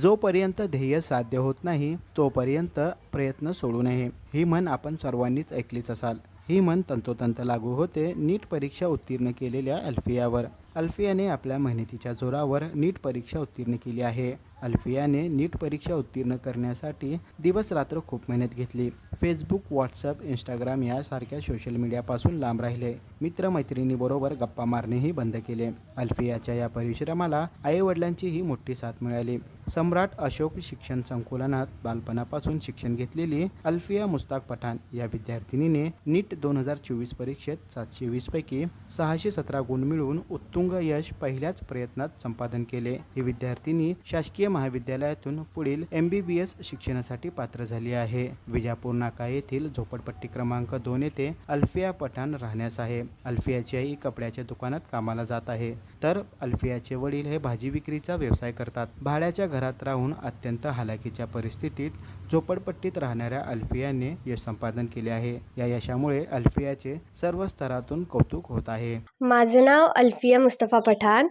जोपर्यंत ध्येय साध्य होत नाही तोपर्यंत प्रयत्न सोडू नये. ही म्हण आपण सर्वांनीच ऐकलीच असाल. ही म्हण तंतोतंत लागू होते नीट परीक्षा उत्तीर्ण केलेल्या अल्फियावर. अल्फियाने आपल्या मेहनतीच्या जोरावर नीट परीक्षा उत्तीर्ण केली आहे. अल्फियाने नीट परीक्षा उत्तीर्ण करण्यासाठी दिवस रात्र खूप मेहनत घेतली. फेसबुक व्हॉट्सअप इंस्टाग्राम यासारख्या सोशल मीडियापासून लांब राहिले. मित्रमैत्रिणीबरोबर गप्पा मारणेही बंद केले. अल्फियाच्या या परिश्रमाला आईवडिलांचीही मोठी साथ मिळाली. सम्राट अशोक शिक्षण संकुलनात बालपणापासून शिक्षण घेतलेली अल्फिया मुस्ताक पठाण या विद्यार्थिनीने नीट दोन हजार चोवीस परीक्षेत सातशे वीसपैकी सहाशे सतरा गुण मिळवून उत्तुंग यश पहिल्याच प्रयत्नात संपादन केले. ही विद्यार्थिनी शासकीय महाविद्यालयातून पुढील एम बी बी एस शिक्षणासाठी पात्र झाली आहे. विजापूर नाका येथील झोपडपट्टी क्रमांक दोन येथे अल्फिया पठाण राहण्यास आहे. अल्फियाची आई कपड्याच्या दुकानात कामाला जात आहे. तर अल्फियाचे वडील हे भाजी विक्रीचा व्यवसाय करतात. भाड्याच्या घरात राहून अत्यंत हालाकीच्या परिस्थितीत झोपडपट्टीत राहणाऱ्या अल्फियाने यश संपादन केले आहे. या यशामुळे अल्फियाचे सर्व स्तरातून कौतुक होत आहे. माझं नाव अल्फिया मुस्तफा पठाण.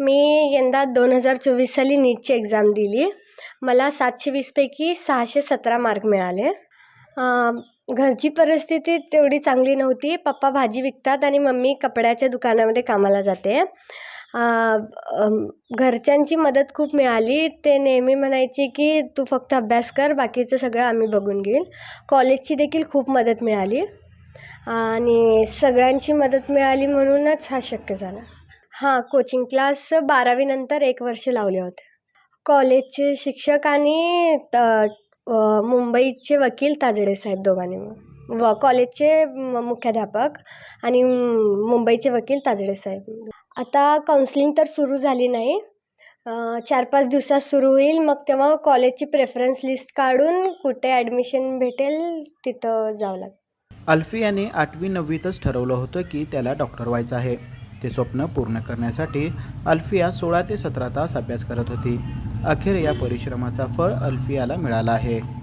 मी यंदा दोन हजार चोवीस साली नीटची एक्झाम दिली. मला सातशे वीसपैकी सहाशे सतरा मार्क मिळाले. घरची परिस्थिती तेवढी चांगली नव्हती. पप्पा भाजी विकतात आणि मम्मी कपड्याच्या दुकानामध्ये कामाला जाते. घरच्यांची मदत खूप मिळाली. ते नेहमी म्हणायचे की तू फक्त अभ्यास कर बाकीचं सगळं आम्ही बघून घेईल कॉलेजची देखील खूप मदत मिळाली. आणि सगळ्यांची मदत मिळाली म्हणूनच हा शक्य झाला. हां कोचिंग क्लास बारावीनंतर एक वर्ष लावले होते. कॉलेजचे शिक्षक आणि त मुंबईचे वकील ताजडे साहेब दोघांनी. मिळून. व कॉलेजचे म- मुख्याध्यापक आणि मुंबईचे वकील ताजडे साहेब. आता काउन्सिलिंग तर सुरू झाली नाही. चार पाच दिवसात सुरू होईल. मग तेव्हा कॉलेजची प्रेफरन्स लिस्ट काढून कुठे ॲडमिशन भेटेल तिथं जावं लागेल अल्फियाने आठवी नववीतच ठरवलं होतं की त्याला डॉक्टर व्हायचं आहे. ते स्वप्न पूर्ण करण्यासाठी अल्फिया सोळा ते सतरा तास अभ्यास करत होती. अखेर या परिश्रमाचा फळ अल्फियाला मिळाला आहे.